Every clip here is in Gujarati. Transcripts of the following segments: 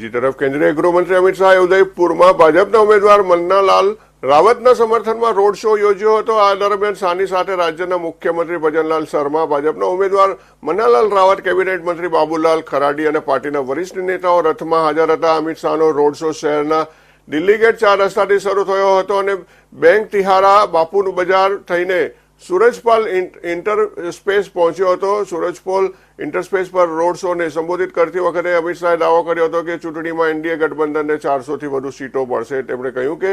બીજી તરફ કેન્દ્રીય ગૃહમંત્રી અમિત શાહે ઉદયપુરમાં ભાજપના ઉમેદવાર મન્નાલાલ રાવતના સમર્થનમાં રોડ શો યોજ્યો હતો. આ દરમિયાન શાહની સાથે રાજ્યના મુખ્યમંત્રી ભજનલાલ શર્મા, ભાજપના ઉમેદવાર મન્નાલાલ રાવત, કેબિનેટ મંત્રી બાબુલાલ ખરાડી અને પાર્ટીના વરિષ્ઠ નેતાઓ રથમાં હાજર હતા. અમિત શાહનો રોડ શો શહેરના દિલ્હી ગેટ ચાર રસ્તાથી શરૂ થયો હતો અને બેંક તિહારા, બાપુનું બજાર થઈને સુરજપાલ ઇન્ટર સ્પેસ પહોંચ્યો હતો. સુરજપોલ ઇન્ટરસ્પેસ પર રોડ શોને સંબોધિત કરતી વખતે અમિત શાહે દાવો કર્યો હતો કે ચૂંટણીમાં એનડીએ ગઠબંધનને ચારસોથી વધુ સીટો મળશે. તેમણે કહ્યું કે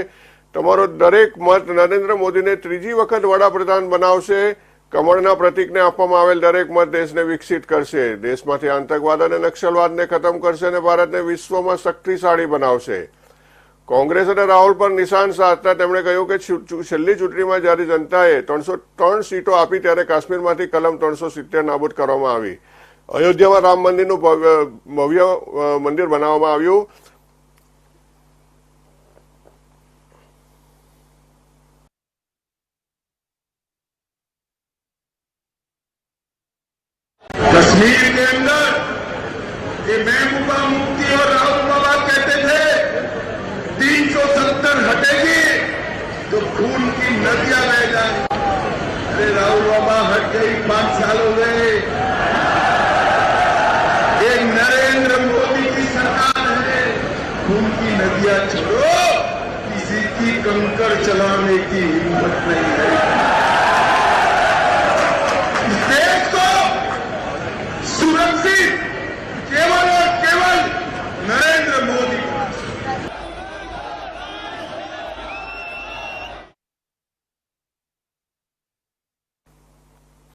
તમારો દરેક મત નરેન્દ્ર મોદીને ત્રીજી વખત વડાપ્રધાન બનાવશે. કમળના પ્રતિકને આપવામાં આવેલ દરેક મત દેશને વિકસિત કરશે. દેશમાંથી આતંકવાદ અને નક્સલવાદને ખતમ કરશે અને ભારતને વિશ્વમાં શક્તિશાળી બનાવશે. કોંગ્રેસ અને રાહુલ પર નિશાન સાધતા તેમણે કહ્યું કે છેલ્લી ચૂંટણીમાં જ્યારે જનતાએ ત્રણસો ત્રણ સીટો આપી ત્યારે કાશ્મીરમાંથી કલમ ત્રણસો સિત્તેર નાબૂદ કરવામાં આવી. અયોધ્યામાં રામ મંદિરનું ભવ્ય મંદિર બનાવવામાં આવ્યું. કશ્મીર કે અંદર बाबा हट गई पांच साल हो गए ये नरेंद्र मोदी की सरकार है खून की नदियां छोड़ो किसी की कंकर चलाने की हिम्मत नहीं है